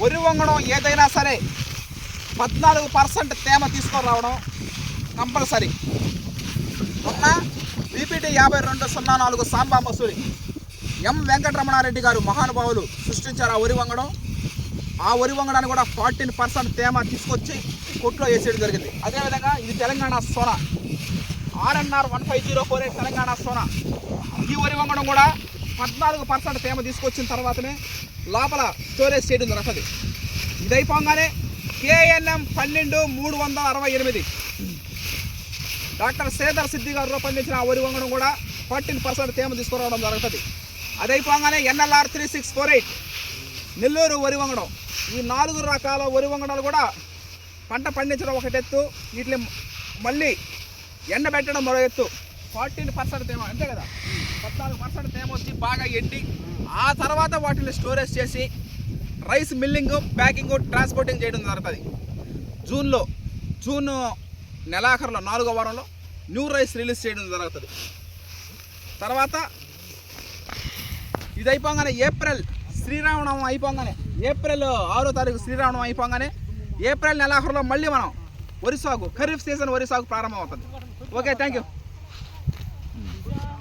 వరి వంగడం ఏదైనా సరే పద్నాలుగు పర్సెంట్ తేమ తీసుకొని రావడం కంపల్సరీ. మొన్న బీపీటీ యాభై రెండు సున్నా నాలుగు సాంబా మసూరి ఎం వెంకటరమణారెడ్డి గారు మహానుభావులు సృష్టించారు ఆ వరి వంగడం. ఆ వరి వంగడానికి కూడా ఫార్టీన్ పర్సెంట్ తేమ తీసుకొచ్చి కొట్లో వేసేయడం జరిగింది. అదేవిధంగా ఇది Telangana Sona. RNR one five zero four eight Telangana Sona. ఈ వరి వంగడం కూడా పద్నాలుగు పర్సెంట్ తేమ తీసుకొచ్చిన తర్వాతనే లోపల స్టోరేజ్ చేయడం జరుగుతుంది ఇదైపోగానే కేఎన్ఎం పన్నెండు మూడు వందల అరవై ఎనిమిది. డాక్టర్ సేదర్ సిద్ధి గారు రూపొందించిన ఆ వరి వంగడం కూడా ఫార్టీన్ పర్సెంట్ తేమ తీసుకురావడం జరుగుతుంది. అదైపోగానే NLR three six four eight Nellore వరి వంగడం ఈ నాలుగు రకాల వరి వంగడాలు కూడా పంట పండించడం ఒకటెత్తు ఎత్తు వీటిని మళ్ళీ ఎండబెట్టడం మరో ఎత్తు. ఫార్టీన్ పర్సెంట్ తేమ అంతే కదా? పద్నాలుగు పర్సెంట్ తేమ వచ్చి బాగా ఎండి. ఆ తర్వాత వాటిని స్టోరేజ్ చేసి రైస్ మిల్లింగ్ ప్యాకింగ్ ట్రాన్స్పోర్టింగ్ చేయడం జరుగుతుంది. జూన్లో జూన్ నెలాఖరులో నాలుగో వారంలో న్యూ రైస్ రిలీజ్ చేయడం జరుగుతుంది. తర్వాత ఇది అయిపోగానే ఏప్రిల్ శ్రీరామనవం అయిపోగానే ఏప్రిల్ ఆరో తారీఖు శ్రీరామనవం అయిపోగానే ఏప్రిల్ నెలాఖరులో మళ్ళీ మనం వరి సాగు ఖరీఫ్ సీజన్ వరి సాగు ప్రారంభం అవుతుంది ఓకే థ్యాంక్ యూ